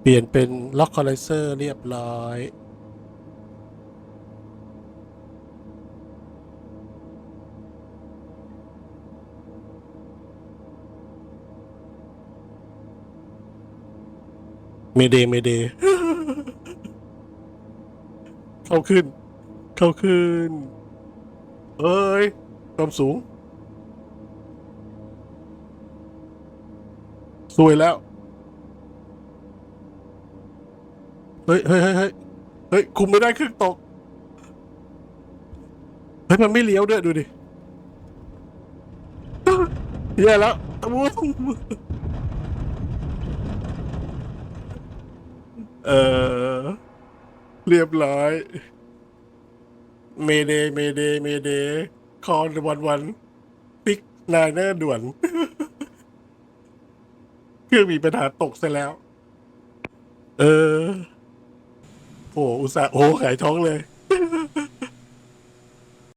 เปลี่ยนเป็นล็อกคอลไลเซอร์เรียบร้อย เมเดเมเดเข้าขึ้น เข้าขึ้น เอ้ยความสูง สวยแล้ว เฮ้ยเฮ้ยเฮ้ยเฮ้ยเฮ้ยคุมไม่ได้เครื่องตก เฮ้ย มันไม่เลี้ยวด้วยดูดิแย่แล้วตะมูเออ เรียบร้อย เมเดเมเดเมเดคอนวันวันปิกนายเนอร์ด่วน เครื่องมีปัญหาตกซะแล้ว เออ โอ้อุตส่าห์โอ้หายท้องเลย